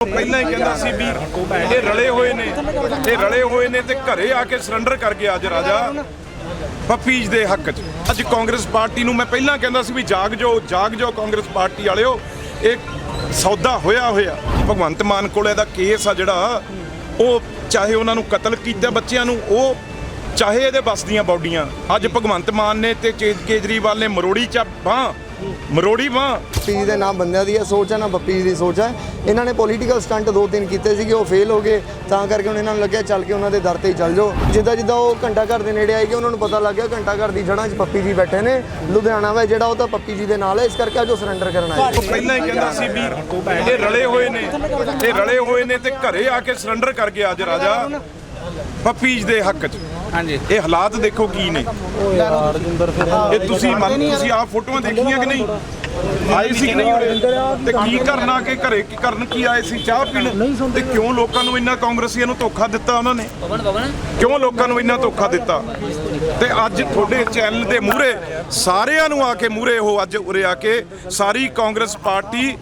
ਪਹਿਲਾਂ ਹੀ ਕਹਿੰਦਾ ਸੀ ਵੀ ਇਹ ਰਲੇ ਹੋਏ ਨੇ, ਇਹ ਰਲੇ ਹੋਏ ਨੇ ਤੇ ਘਰੇ ਆ ਕੇ ਸਰੈਂਡਰ ਕਰ ਗਿਆ ਅੱਜ ਰਾਜਾ ਪੱਪੀਜ ਦੇ ਹੱਕ 'ਚ। ਅੱਜ ਕਾਂਗਰਸ ਪਾਰਟੀ ਨੂੰ ਮੈਂ ਪਹਿਲਾਂ ਕਹਿੰਦਾ ਸੀ ਵੀ ਜਾਗ ਜੋ ਜਾਗ ਜੋ ਕਾਂਗਰਸ ਪਾਰਟੀ ਵਾਲਿਓ, ਇਹ ਸੌਦਾ ਹੋਇਆ ਹੋਇਆ। ਭਗਵੰਤ ਮਾਨ ਕੋਲ ਇਹਦਾ ਕੇਸ ਆ ਜਿਹੜਾ, ਉਹ ਚਾਹੇ ਉਹਨਾਂ ਨੂੰ ਕਤਲ ਕੀਤਾ ਬੱਚਿਆਂ ਨੂੰ, ਉਹ ਚਾਹੇ ਇਹਦੇ ਬਸ ਦੀਆਂ ਬੌਡੀਆਂ। ਅੱਜ ਭਗਵੰਤ ਮਾਨ ਨੇ ਤੇ ਕੇਜਰੀਵਾਲ ਨੇ ਮਰੋੜੀ ਚ ਬਾਹ ਮਰੋੜੀ ਬਾਹ ਜੀ ਦੇ ਨਾਮ ਬੰਦਿਆਂ ਦੀ ਇਹ ਸੋਚ ਹੈ ਨਾ ਜੀ ਦੀ ਸੋਚ ਹੈ ਇਹਨਾਂ ਨੇ ਪੋਲੀਟੀਕਲ ਸਟੰਟ ਦੋ ਤਿੰਨ ਕੀਤੇ ਸੀਗੇ ਉਹ ਫੇਲ ਹੋ ਗਏ। ਤਾਂ ਕਰਕੇ ਹੁਣ ਇਹਨਾਂ ਨੂੰ ਲੱਗਿਆ ਚੱਲ ਕੇ ਉਹਨਾਂ ਦੇ ਦਰ ਤੇ ਹੀ ਚੱਲ ਜਾਓ। ਜਿੱਦਾਂ ਜਿੱਦਾਂ ਉਹ ਘੰਟਾ ਘਰ ਦੇ ਨੇੜੇ ਆਏਗੇ ਉਹਨਾਂ ਨੂੰ ਪਤਾ ਲੱਗ ਗਿਆ ਘੰਟਾ ਘਰ ਦੀ ਜੜ੍ਹਾਂ 'ਚ ਪੱਪੀ ਜੀ ਬੈਠੇ ਨੇ। ਲੁਧਿਆਣਾ ਵਾ ਜਿਹੜਾ ਉਹ ਤਾਂ ਪੱਪੀ ਜੀ ਦੇ ਨਾਲ ਹੈ ਇਸ ਕਰਕੇ ਅੱਜ ਉਹ ਸਰੈਂਡਰ ਕਰਨ ਆਏ ਪਹਿਲਾਂ ਹੀ ਕਹਿੰਦਾ ਸੀ ਵੀ ਇਹ ਰਲੇ ਹੋਏ ਨੇ ਇਹ ਰਲੇ ਹੋਏ ਨੇ ਤੇ ਘਰੇ ਆ ਕੇ ਸਰੈਂਡਰ ਕਰ ਗਿਆ ਅੱਜ ਰਾਜਾ। ਪੱਪੀਜ ਦੇ ਹੱਕ 'ਚ। ਹਾਂਜੀ। ਇਹ ਹਾਲਾਤ ਦੇਖੋ ਕੀ ਨੇ। ਇਹ ਤੁਸੀਂ ਮੰਨ ਤੁਸੀਂ ਆਹ ਫੋਟੋਆਂ ਦੇਖੀਆਂ ਕਿ ਨਹੀਂ? ਆਏ ਸੀ ਕਿ ਨਹੀਂ ਉਰੇ? ਤੇ ਕੀ ਕਰਨ ਕੇ ਘਰੇ ਕੀ ਕਰਨ ਕੀ ਆਏ ਸੀ? ਚਾਹ ਪੀਣ ਤੇ ਕਿਉਂ ਲੋਕਾਂ ਨੂੰ ਇੰਨਾ ਕਾਂਗਰਸੀਆਂ ਨੂੰ ਧੋਖਾ ਦਿੱਤਾ ਉਹਨਾਂ ਨੇ? ਕਿਉਂ ਲੋਕਾਂ ਨੂੰ ਇੰਨਾ ਧੋਖਾ ਦਿੱਤਾ? ਤੇ ਅੱਜ ਤੁਹਾਡੇ ਚੈਨਲ ਦੇ ਮੂਹਰੇ ਸਾਰਿਆਂ ਨੂੰ ਆ ਕੇ ਮੂਹਰੇ ਉਹ ਅੱਜ ਉਰੇ ਆ ਕੇ ਸਾਰੀ ਕਾਂਗਰਸ ਪਾਰਟੀ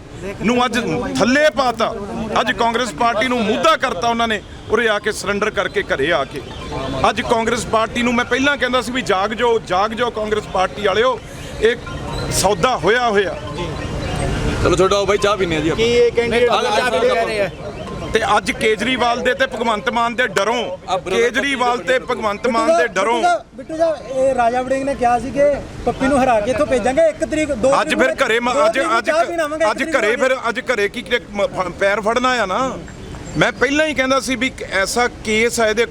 ਨੂੰ ਅੱਜ ਥੱਲੇ ਪਾਤਾ। ਅੱਜ ਕਾਂਗਰਸ ਪਾਰਟੀ ਨੂੰ ਮੁੱਦਾ ਕਰਤਾ ਉਹਨਾਂ ਨੇ ਉਰੇ ਆ ਕੇ ਸਰੈਂਡਰ ਕਰਕੇ ਘਰੇ ਆ ਕੇ। ਅੱਜ ਕਾਂਗਰਸ ਪਾਰਟੀ ਨੂੰ ਮੈਂ ਪਹਿਲਾਂ ਕਹਿੰਦਾ ਸੀ ਵੀ ਜਾਗ ਜੋ ਜਾਗ ਜੋ ਕਾਂਗਰਸ ਪਾਰਟੀ ਵਾਲਿਓ। ਇਹ ਸੌਦਾ ਹੋਇਆ ਹੋਇਆ। ਚਲੋ ਛੋਟਾ ਬਾਈ ਚਾਹ ਪੀਨੇ ਆ ਜੀ ਆਪਾਂ। ਇਹ ਕੈਂਡੀਡੇਟ ਚਾਹ ਪੀ ਰਹੇ ਆ। ਤੇ ਅੱਜ ਕੇਜਰੀਵਾਲ ਦੇ ਤੇ ਭਗਵੰਤ ਮਾਨ ਦੇ ਡਰੋਂ। ਕੇਜਰੀਵਾਲ ਤੇ ਭਗਵੰਤ ਮਾਨ ਦੇ ਡਰੋਂ। ਬਿੱਟੂ ਜੀ ਇਹ ਰਾਜਾ ਵੜਿੰਗ ਨੇ ਕਿਹਾ ਸੀ ਕਿ ਪੱਪੀ ਨੂੰ ਹਰਾ ਕੇ ਇੱਥੋਂ ਭੇਜਾਂਗੇ ਇੱਕ ਤਰੀਕ ਦੋ ਅੱਜ ਤਰੀਕ ਫਿਰ ਨੂੰ- ਘਰੇ ਅੱਜ ਨੂੰ ਅੱਜ ਅੱਜ ਘਰੇ ਨੂੰ ਫਿਰ ਅੱਜ ਘਰੇ ਕੀ ਕੀ- ਪੈਰ ਫੜਨਾ ਆ ਨਾ? ਮੈਂ ਪਹਿਲਾਂ ਹੀ ਕਹਿੰਦਾ ਸੀ ਵੀ ਐਸਾ ਕੇਸ ਆ ਇਹਦੇ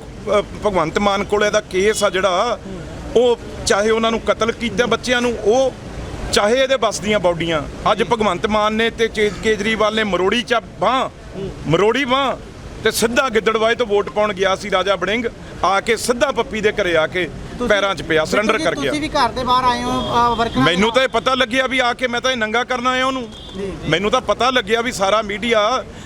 ਭਗਵੰਤ ਮਾਨ ਕੋਲ ਇਹਦਾ ਕੇਸ ਆ ਜਿਹੜਾ ਉਹ ਚਾਹੇ ਉਹਨਾਂ ਨੂੰ ਕਤਲ ਕੀਤਾ ਬੱਚਿਆਂ ਨੂੰ ਉਹ ਚਾਹੇ ਇਹਦੇ ਬਸ ਦੀਆਂ ਬੌਡੀਆਂ ਅੱਜ ਭਗਵੰਤ ਮਾਨ ਨੇ ਤੇ ਕੇਜਰੀਵਾਲ ਨੇ ਮਰੋੜੀ ਚ ਬਾਹ ਮਰੋੜੀ ਬਾਹ ਤੇ ਸਿੱਧਾ ਗਿੱਦੜਵਾਏ ਤੋਂ ਵੋਟ ਪਾਉਣ ਗਿਆ ਸੀ ਰਾਜਾ ਬੜਿੰਗ ਆ ਕੇ ਸਿੱਧਾ ਪੱਪੀ ਦੇ ਘਰੇ ਆ ਕੇ ਪੈਰਾਂ 'ਚ ਪਿਆ ਸਰੈਂਡਰ ਕਰ ਗਿਆ। ਤੁਸੀਂ ਵੀ ਘਰ ਦੇ ਬਾਹਰ ਆਏ ਹੋ ਵਰਕਰਾਂ ਮੈਨੂੰ ਤਾਂ ਇਹ ਪਤਾ ਲੱਗਿਆ ਵੀ ਆ ਕੇ ਮੈਂ ਤਾਂ ਇਹ ਨੰਗਾ ਕਰਨ ਆਇਆ ਉਹਨੂੰ। ਮੈਨੂੰ ਤਾਂ ਪਤਾ ਲੱਗਿਆ ਵੀ ਸਾਰਾ ਮੀਡੀਆ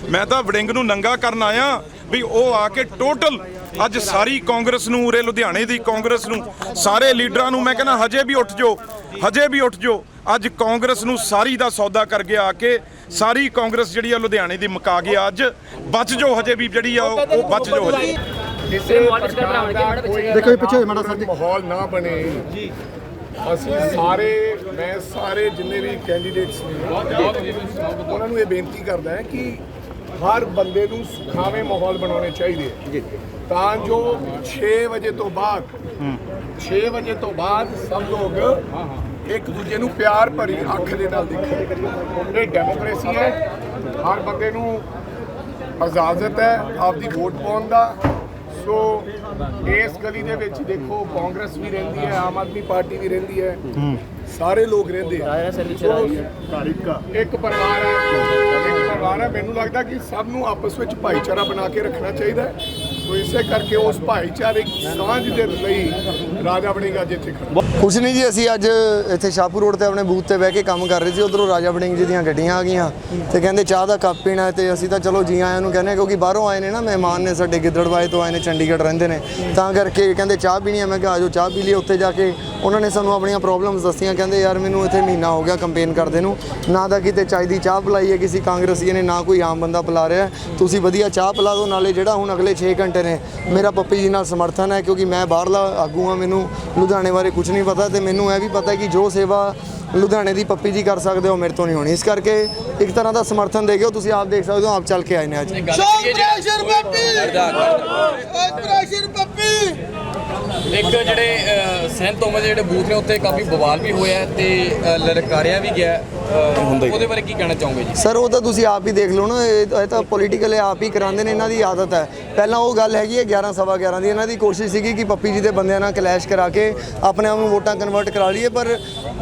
ਮੈਂ ਤਾਂ ਵੜਿੰਗ ਨੂੰ ਨੰਗਾ ਕਰਨ ਆਇਆ ਵੀ ਉਹ ਆ ਕੇ ਟੋਟਲ ਅੱਜ ਸਾਰੀ ਕਾਂਗਰਸ ਨੂੰ ਉਰੇ ਲੁਧਿਆਣੇ ਦੀ ਕਾਂਗਰਸ ਨੂੰ ਸਾਰੇ ਲੀਡਰਾਂ ਨੂੰ ਮੈਂ ਕਹਿੰਦਾ ਹਜੇ ਵੀ ਉੱਠ ਜਾਓ ਹਜੇ ਵੀ ਉੱਠ ਜਾਓ। ਅੱਜ ਕਾਂਗਰਸ ਨੂੰ ਸਾਰੀ ਦਾ ਸੌਦਾ ਕਰ ਗਿਆ ਆ ਕੇ ਸਾਰੀ ਕਾਂਗਰਸ ਜਿਹੜੀ ਆ ਲੁਧਿਆਣੇ ਦੀ ਮੁਕਾ ਗਿਆ ਅੱਜ। ਬਚ ਜਾਓ ਹਜੇ ਵੀ ਜਿਹੜੀ ਆ ਉਹ ਬਚ ਜਾਓ ਹਜੇ। ਦੇਖੋ ਇਹ ਪਿੱਛੇ ਮਾੜਾ ਸਰ ਮਾਹੌਲ ਨਾ ਬਣੇ। ਜੀ। ਅਸੀਂ ਸਾਰੇ ਮੈਂ ਸਾਰੇ ਜਿੰਨੇ ਵੀ ਕੈਂਡੀਡੇਟਸ ਨੇ ਉਹਨਾਂ ਨੂੰ ਇਹ ਬੇਨਤੀ ਕਰਦਾ ਹੈ ਕਿ ਹਰ ਬੰਦੇ ਨੂੰ ਸੁਖਾਵੇਂ ਮਾਹੌਲ ਬਣਾਉਣੇ ਚਾਹੀਦੇ ਹੈ ਤਾਂ ਜੋ 6 ਵਜੇ ਤੋਂ ਬਾਅਦ 6 ਵਜੇ ਤੋਂ ਬਾਅਦ ਸਭ ਲੋਕ ਇੱਕ ਦੂਜੇ ਨੂੰ ਪਿਆਰ ਭਰੀ ਅੱਖ ਦੇ ਨਾਲ ਦੇਖਣ ਇਹ ਡੈਮੋਕ੍ਰੇਸੀ ਹੈ। ਹਰ ਬੰਦੇ ਨੂੰ ਇਜਾਜ਼ਤ ਹੈ ਆਪਦੀ ਵੋਟ ਪਾਉਣ ਦਾ। ਸੋ ਇਸ ਗਲੀ ਦੇ ਵਿੱਚ ਦੇਖੋ ਕਾਂਗਰਸ ਵੀ ਰਹਿੰਦੀ ਹੈ ਆਮ ਆਦਮੀ ਪਾਰਟੀ ਵੀ ਰਹਿੰਦੀ ਹੈ। ਸਾਰੇ ਲੋਕ ਰਹਿੰਦੇ ਆ। ਇੱਕ ਪਰਿਵਾਰ ਹੈ ਇੱਕ ਪਰਿਵਾਰ ਹੈ। ਮੈਨੂੰ ਲੱਗਦਾ ਕਿ ਸਭ ਨੂੰ ਆਪਸ ਵਿੱਚ ਭਾਈਚਾਰਾ ਬਣਾ ਕੇ ਰੱਖਣਾ ਚਾਹੀਦਾ ਹੈ। ਸੋ ਇਸੇ ਕਰਕੇ ਉਸ ਭਾਈਚਾਰਕ ਸਾਂਝ ਦੇ ਲਈ ਰਾਜਾ ਬਣੇਗਾ ਅੱਜ ਖੜਾ ਕੁਛ ਨਹੀਂ ਜੀ, ਅਸੀਂ ਅੱਜ ਇੱਥੇ ਸ਼ਾਹਪੁਰ ਰੋਡ ਤੇ ਆਪਣੇ ਬੂਥ ਤੇ ਬਹਿ ਕੇ ਕੰਮ ਕਰ ਰਹੇ ਸੀ, ਉਧਰੋਂ ਰਾਜਾ ਬੜਿੰਗ ਜੀ ਦੀਆਂ ਗੱਡੀਆਂ ਆ ਗਈਆਂ ਤੇ ਕਹਿੰਦੇ ਚਾਹ ਦਾ ਕੱਪ ਪੀਣਾ ਹੈ ਤੇ ਅਸੀਂ ਤਾਂ ਚਲੋ ਜੀ ਆਇਆਂ ਨੂੰ ਕਹਿੰਦੇ ਹਾਂ, ਕਿਉਂਕਿ ਬਾਹਰੋਂ ਆਏ ਨੇ ਨਾ ਮਹਿਮਾਨ ਨੇ ਸਾਡੇ ਗਿੱਦੜਵਾਏ ਤੋਂ ਆਏ ਨੇ, ਚੰਡੀਗੜ੍ਹ ਰਹਿੰਦੇ ਨੇ। ਤਾਂ ਕਰਕੇ ਕਹਿੰਦੇ ਚਾਹ ਪੀਣੀ ਹੈ ਮੈਂ ਕਿਹਾ ਆਜੋ ਚਾਹ ਪੀ ਲਈ ਉੱਥੇ ਜਾ ਕੇ। ਉਹਨਾਂ ਨੇ ਸਾਨੂੰ ਆਪਣੀਆਂ ਪ੍ਰੋਬਲਮਸ ਦੱਸੀਆਂ, ਕਹਿੰਦੇ ਯਾਰ ਮੈਨੂੰ ਇੱਥੇ ਮਹੀਨਾ ਹੋ ਗਿਆ ਕੰਪੇਨ ਕਰਦੇ ਨੂੰ। ਨਾ ਤਾਂ ਕਿਤੇ ਚਾਹ ਦੀ ਚਾਹ ਪਿਲਾਈ ਹੈ ਕਿਸੇ ਕਾਂਗਰਸੀ ਨੇ, ਨਾ ਕੋਈ ਆਮ ਬੰਦਾ ਪਿਲਾ ਰਿਹਾ। ਤੁਸੀਂ ਵਧੀਆ ਚਾਹ ਪਿਲਾ ਦਿਓ, ਨਾਲੇ ਜਿਹੜਾ ਹੁਣ ਅਗਲੇ 6 ਘੰਟੇ ਨੇ। ਮੇਰਾ ਪੱਪੀ ਜੀ ਨਾਲ ਸਮਰਥਨ ਹੈ ਕਿਉਂਕਿ ਮੈਂ ਬਾਹਰਲਾ ਆਗੂ ਹਾਂ ਮੈਨੂੰ ਲੁਧਿਆਣੇ ਬਾਰੇ ਕੁਝ ਨਹੀਂ ਪਤਾ ਤੇ ਮੈਨੂੰ ਇਹ ਵੀ ਪਤਾ ਹੈ ਕਿ ਜੋ ਸੇਵਾ ਲੁਧਿਆਣੇ ਦੀ ਪੱਪੀ ਜੀ ਕਰ ਸਕਦੇ ਹੋ ਮੇਰੇ ਤੋਂ ਨਹੀਂ ਹੋਣੀ। ਇਸ ਕਰਕੇ ਇੱਕ ਤਰ੍ਹਾਂ ਦਾ ਸਮਰਥਨ ਦੇ ਗਏ ਹੋ ਤੁਸੀਂ ਆਪ ਦੇਖ ਸਕਦੇ ਹੋ ਆਪ ਚੱਲ ਕੇ ਆਏ ਨੇ ਅੱਜ। ਪ੍ਰੈਸ਼ਰ ਪੱਪੀ! ਪ੍ਰੈਸ਼ਰ ਪੱਪੀ! ਇੱਕ ਜਿਹੜੇ ਸੈਨ ਤੋਮਸ ਜਿਹੜੇ ਬੂਥ ਨੇ ਉੱਥੇ ਕਾਫੀ ਬਵਾਲ ਵੀ ਹੋਇਆ ਤੇ ਲਲਕਾਰਿਆ ਵੀ ਗਿਆ ਹੈ। ਅਹ, ਉਹਦੇ ਬਾਰੇ ਕੀ ਕਹਿਣਾ ਚਾਹੋਗੇ ਜੀ? ਸਰ ਉਹ ਤਾਂ ਤੁਸੀਂ ਆਪ ਹੀ ਦੇਖ ਲਓ ਨਾ ਇਹ ਇਹ ਤਾਂ ਪੋਲੀਟੀਕਲ ਆਪ ਹੀ ਕਰਾਉਂਦੇ ਨੇ ਇਹਨਾਂ ਦੀ ਆਦਤ ਹੈ। ਪਹਿਲਾਂ ਉਹ ਗੱਲ ਹੈਗੀ ਹੈ 11 ਸਵਾ 11 ਦੀ ਇਹਨਾਂ ਦੀ ਕੋਸ਼ਿਸ਼ ਸੀਗੀ ਕਿ ਪੱਪੀ ਜੀ ਦੇ ਬੰਦਿਆਂ ਨਾਲ ਕਲੈਸ਼ ਕਰਾ ਕੇ ਆਪਣੇ ਆਪ ਨੂੰ ਵੋਟਾਂ ਕਨਵਰਟ ਕਰਾ ਲਈਏ ਪਰ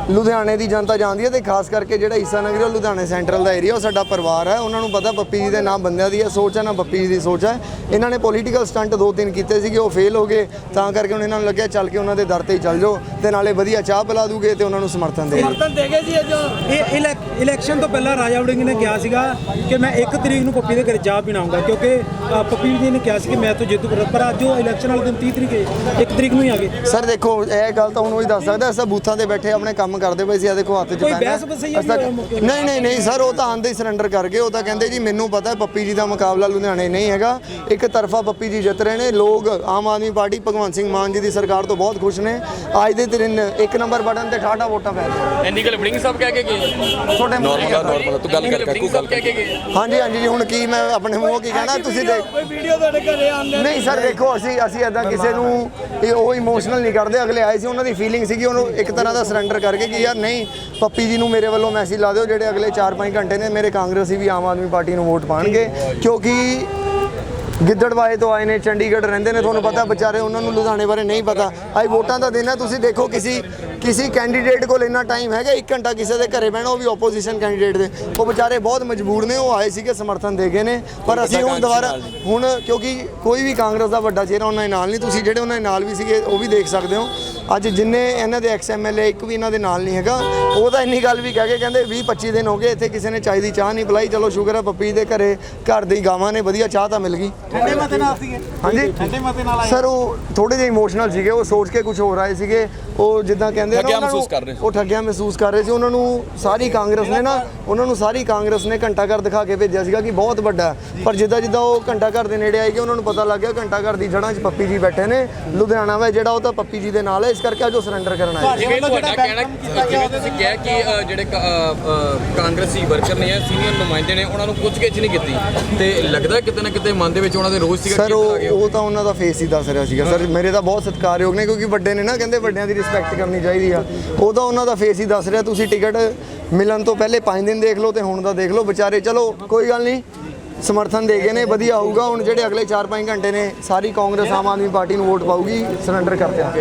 ਲੁਧਿਆਣੇ ਦੀ ਜਨਤਾ ਜਾਣਦੀ ਹੈ ਤੇ ਖਾਸ ਕਰਕੇ ਜਿਹੜਾ ਈਸਾ ਨਗਰ ਹੈ, ਉਹ ਲੁਧਿਆਣੇ ਸੈਂਟਰਲ ਦਾ ਏਰੀਆ ਉਹ ਸਾਡਾ ਪਰਿਵਾਰ ਹੈ। ਉਹਨਾਂ ਨੂੰ ਪਤਾ ਪੱਪੀ ਜੀ ਦੇ ਨਾਮ ਬੰਦਿਆਂ ਦੀ ਹੈ ਸੋਚ ਹੈ ਨਾ ਪੱਪੀ ਜੀ ਦੀ ਸੋਚ ਹੈ। ਇਹਨਾਂ ਨੇ ਪੋਲੀਟੀਕਲ ਸਟੰਟ ਦੋ ਤਿੰਨ ਕੀਤੇ ਸੀਗੇ ਉਹ ਫੇਲ ਹੋ ਗਏ। ਤਾਂ ਕਰਕੇ ਹੁਣ ਇਹਨਾਂ ਨੂੰ ਲੱਗਿਆ ਚੱਲ ਕੇ ਉਹਨਾਂ ਦੇ ਦਰ ਤੇ ਹੀ ਚੱਲ ਜਾਓ ਤੇ ਨਾਲੇ ਵਧੀਆ ਚਾਹ ਪਿਲਾ ਦੂਗੇ ਤੇ ਉਹਨਾਂ ਨੂੰ ਸਮਰਥਨ ਦੇ ਸਮਰਥਨ ਦੇ ਗਏ ਜੀ ਜੋ ਇਹ ਇਲੈਕਸ਼ਨ ਤੋਂ ਪਹਿਲਾਂ ਰਾਜਾ ਵੜਿੰਗ ਨੇ ਕਿਹਾ ਸੀਗਾ ਕਿ ਮੈਂ 1 ਤਰੀਕ ਨੂੰ ਪੱਪੀ ਦੇ ਘਰੇ ਚਾਹ ਪੀਣ ਆਉਂਗਾ ਕਿਉਂਕਿ ਪੱਪੀ ਜੀ ਨੇ ਕਿਹਾ ਸੀ ਕਿ ਮੈਂ ਤੋਂ ਜਿੱਤੂ ਕਰ ਪਰ ਅੱਜ ਉਹ ਇਲੈਕਸ਼ਨ ਵਾਲੇ ਦਿਨ 30 ਤਰੀਕ ਹੈ 1 ਤਰੀਕ ਨੂੰ ਹੀ ਆ ਗਏ। ਸਰ ਦੇਖੋ ਇਹ ਗੱਲ ਤਾਂ ਹੁਣ ਉਹੀ ਦੱਸ ਸਕਦਾ ਅਸਾਂ ਬੂਥਾਂ ਤੇ ਬੈਠੇ ਆਪਣੇ ਕੰਮ ਕਰਦੇ ਪਏ ਸੀ ਆ ਦੇਖੋ ਹੱਥ 'ਚ ਕੋਈ ਹੈ। ਬਹਿਸ ਮੌਕੇ ਤੇ? ਨਹੀਂ ਨਹੀਂ ਨਹੀਂ ਸਰ ਉਹ ਤਾਂ ਆਂਦੇ ਹੀ ਸਰੈਂਡਰ ਕਰ ਗਏ ਉਹ ਤਾਂ ਕਹਿੰਦੇ ਜੀ ਮੈਨੂੰ ਪਤਾ ਹੈ ਪੱਪੀ ਜੀ ਦਾ ਮੁਕਾਬਲਾ ਲੁਧਿਆਣੇ ਨਹੀਂ ਹੈਗਾ। ਇੱਕ ਤਰਫਾ ਪੱਪੀ ਜੀ ਜਿੱਤ ਰਹੇ ਨੇ ਲੋਕ ਆਮ ਆਦਮੀ ਪਾਰਟੀ ਭਗਵੰਤ ਸਿੰਘ ਮਾਨ ਜੀ ਦੀ ਸਰਕਾਰ ਤੋਂ ਬਹੁਤ ਖੁਸ਼ ਨੇ। ਅੱਜ ਦੇ ਦਿਨ ਇੱਕ ਨੰਬਰ ਬਟਨ ਤੇ 68 ਵੋਟਾਂ ਪੈ ਰਹੀਆਂ ਇੰਨੀ ਗੱਲ ਵੜਿੰਗ ਸਾਹਿਬ ਕਹਿ ਕੇ ਗਏ। ਤੁਹਾਡੇ ਮੂੰਹ ਕੀ ਕਹਿਣਾ? ਤੂੰ ਗੱਲ ਕਰ ਵੜਿੰਗ ਸਾਹਿਬ ਕਹਿ ਕੇ ਗਏ ਹਾਂਜੀ ਹਾਂਜੀ ਜੀ ਹੁਣ ਕੀ ਮੈਂ ਆਪਣੇ ਮੂੰਹੋਂ ਕੀ ਕਹਿਣਾ? ਤੁਸੀਂ ਦੇਖ ਵੀਡੀਓ ਤੁਹਾਡੇ ਘਰੇ ਆਉਂਦੇ ਨਹੀਂ ਸਰ ਦੇਖੋ ਅਸੀਂ ਅਸੀਂ ਇਦਾਂ ਕਿਸੇ ਨੂੰ ਇਹ ਉਹ ਇਮੋਸ਼ਨਲ ਨਹੀਂ ਕਰਦੇ। ਅਗਲੇ ਆਏ ਸੀ ਉਹਨਾਂ ਦੀ ਫੀਲਿੰਗ ਸੀਗੀ ਉਹਨੂੰ ਇੱਕ ਤਰ੍ਹਾਂ ਦਾ ਸਰੈਂਡਰ ਕਰਕੇ ਕਿ ਯਾਰ ਨਹੀਂ ਪੱਪੀ ਜੀ ਨੂੰ ਮੇਰੇ ਵੱਲੋਂ ਮੈਸੇਜ ਲਾ ਦਿਓ ਜਿਹੜੇ ਅਗਲੇ 4-5 ਘੰਟੇ ਨੇ ਮੇਰੇ ਕਾਂਗਰਸੀ ਵੀ ਆਮ ਆਦਮੀ ਪਾਰਟੀ ਨੂੰ ਵੋਟ ਪਾਣਗੇ। ਕਿਉਂਕਿ ਗਿੱਦੜਵਾਏ ਤੋਂ ਆਏ ਨੇ ਚੰਡੀਗੜ੍ਹ ਰਹਿੰਦੇ ਨੇ ਤੁਹਾਨੂੰ ਪਤਾ ਵਿਚਾਰੇ ਉਹਨਾਂ ਨੂੰ ਲੁਧਿਆਣੇ ਬਾਰੇ ਨਹੀਂ ਪਤਾ। ਅੱਜ ਵੋਟਾਂ ਦਾ ਦਿਨ ਹੈ ਤੁਸੀਂ ਦੇਖੋ ਕਿਸੇ ਕਿਸੇ ਕੈਂਡੀਡੇਟ ਕੋਲ ਇੰਨਾ ਟਾਈਮ ਹੈਗਾ 1 ਘੰਟਾ ਕਿਸੇ ਦੇ ਘਰੇ ਬਹਿਣਾ ਉਹ ਵੀ ਆਪੋਜੀਸ਼ਨ ਕੈਂਡੀਡੇਟ ਦੇ। ਉਹ ਵਿਚਾਰੇ ਬਹੁਤ ਮਜਬੂਰ ਨੇ ਉਹ ਆਏ ਸੀਗੇ ਸਮਰਥਨ ਦੇ ਗਏ ਨੇ। ਪਰ ਅਸੀਂ ਹੁਣ ਦੁਬਾਰਾ ਹੁਣ ਕਿਉਂਕਿ ਕੋਈ ਵੀ ਕਾਂਗਰਸ ਦਾ ਵੱਡਾ ਚਿਹਰਾ ਉਹਨਾਂ ਦੇ ਨਾਲ ਨਹੀਂ ਤੁਸੀਂ ਜਿਹੜੇ ਉਹਨਾਂ ਦੇ ਨਾਲ ਵੀ ਸੀਗੇ ਉਹ ਵੀ ਦੇਖ ਸਕਦੇ ਹੋ। ਅੱਜ ਜਿੰਨੇ ਇਹਨਾਂ ਦੇ ਐਕਸ ਐਮਐਲਏ ਇੱਕ ਵੀ ਇਹਨਾਂ ਦੇ ਨਾਲ ਨਹੀਂ ਹੈਗਾ। ਉਹ ਤਾਂ ਇੰਨੀ ਗੱਲ ਵੀ ਕਹਿ ਕੇ ਕਹਿੰਦੇ 20 25 ਦਿਨ ਹੋ ਗਏ ਇੱਥੇ ਕਿਸੇ ਨੇ ਚਾਹ ਦੀ ਚਾਹ ਨਹੀਂ ਪਿਲਾਈ। ਚਲੋ ਸ਼ੁਕਰ ਹੈ ਪੱਪੀ ਦੇ ਘਰੇ ਘਰ ਦੀ ਗਾਵਾਂ ਨੇ ਵਧੀਆ ਚਾਹ ਤਾਂ ਮਿਲ ਗਈ। ਠੰਡੇ ਮਤੇ ਨਾਲ ਸੀਗੇ। ਹਾਂਜੀ। ਠੰਡੇ ਮਤੇ ਨਾਲ ਆਏ। ਸਰ ਉਹ ਥੋੜੇ ਜਿਹੇ ਇਮੋਸ਼ਨਲ ਸੀਗੇ ਉਹ ਸੋਚ ਕੇ ਕੁਝ ਹੋਰ ਆਏ ਸੀਗੇ। ਉਹ ਜਿੱਦਾਂ ਕਹਿੰਦੇ ਆ ਉਹਨਾਂ ਨੂੰ-। ਉਹ ਠੱਗਿਆ ਮਹਿਸੂਸ ਕਰ ਰਹੇ ਸੀ। ਉਹਨਾਂ ਨੂੰ ਸਾਰੀ ਕਾਂਗਰਸ ਨੇ ਨਾ ਉਹਨਾਂ ਨੂੰ ਸਾਰੀ ਕਾਂਗਰਸ ਨੇ ਘੰਟਾ ਘਰ ਦਿਖਾ ਕੇ ਭੇਜਿਆ ਸੀਗਾ ਕਿ ਬਹੁਤ ਵੱਡਾ। ਪਰ ਜਿੱਦਾਂ ਜਿੱਦਾਂ ਉਹ ਘੰਟਾ ਘਰ ਦੇ ਨੇੜੇ ਆਏ ਕਿ ਉਹਨਾਂ ਨੂੰ ਪਤਾ ਲੱਗ ਗਿਆ ਘੰਟਾ ਘਰ ਦੀ ਜੜ੍ਹਾਂ 'ਚ ਪੱਪੀ ਜੀ ਬੈਠੇ ਨੇ। ਲੁਧਿਆਣਾ ਵਾ ਜਿਹੜਾ ਉਹ ਤਾਂ ਪੱਪੀ ਜੀ ਦੇ ਨਾਲ ਹੈ ਇਸ ਕਰਕੇ ਅੱਜ ਉਹ ਸਰੈਂਡਰ ਕਰਨ ਆਏ। ਜਿਵੇਂ ਤੁਹਾਡਾ ਕਹਿਣਾ ਜਿਵੇਂ ਤੁਸੀਂ ਕਿਹਾ ਕਿ ਅ, ਜਿਹੜੇ ਕ- ਅ, ਅ, ਕਾਂਗਰਸੀ ਵਰਕਰ ਨੇ ਸੀਨੀਅਰ ਨੁਮਾਇੰਦੇ ਨੇ ਉਹਨਾਂ ਨੂੰ ਪੁੱਛਗਿੱਛ ਨਹੀਂ ਕੀਤੀ। ਤੇ ਲੱਗਦਾ ਕਿਤੇ ਨਾ ਕਿਤੇ ਮਨ ਦੇ ਵਿੱਚ ਉਹਨਾਂ ਦੇ ਰੋਜ਼ ਸੀਗਾ ਸਰ ਉਹ ਉਹ ਤਾਂ ਉਹਨਾਂ ਦਾ ਫੇਸ ਹੀ ਦੱਸ ਰਿਹਾ ਸੀਗਾ। ਸਰ ਮੇਰੇ ਤਾਂ ਬਹੁਤ ਸਤਿਕਾਰਯੋਗ ਨੇ ਕਿਉਂਕਿ ਵੱਡੇ ਨੇ ਨਾ ਕਹਿੰਦੇ ਵੱਡਿਆਂ ਦੀ ਰਿਸਪੈਕਟ ਕਰਨੀ ਚਾਹੀਦੀ ਆ। ਉਹ ਤਾਂ ਉਹਨਾਂ ਦਾ ਫੇਸ ਹੀ ਦੱਸ ਰਿਹਾ ਤੁਸੀਂ ਟਿਕਟ ਮਿਲਣ ਤੋਂ ਪਹਿਲੇ 5 ਦਿਨ ਦੇਖ ਲਓ ਤੇ ਹੁਣ ਦਾ ਦੇਖ ਲਓ ਵਿਚਾਰੇ। ਚਲੋ ਕੋਈ ਗੱਲ ਨਹੀਂ ਸਮਰਥਨ ਦੇ ਗਏ ਨੇ ਵਧੀਆ ਹੋਊਗਾ ਹੁਣ ਜਿਹੜੇ ਅਗਲੇ 4-5 ਘੰਟੇ ਨੇ ਸਾਰੀ ਕਾਂਗਰਸ ਆਮ ਆਦਮੀ ਪਾਰਟੀ ਨੂੰ ਵੋਟ ਪਾਊਗੀ ਸਰੈਂਡਰ ਕਰਦੇ ਆ।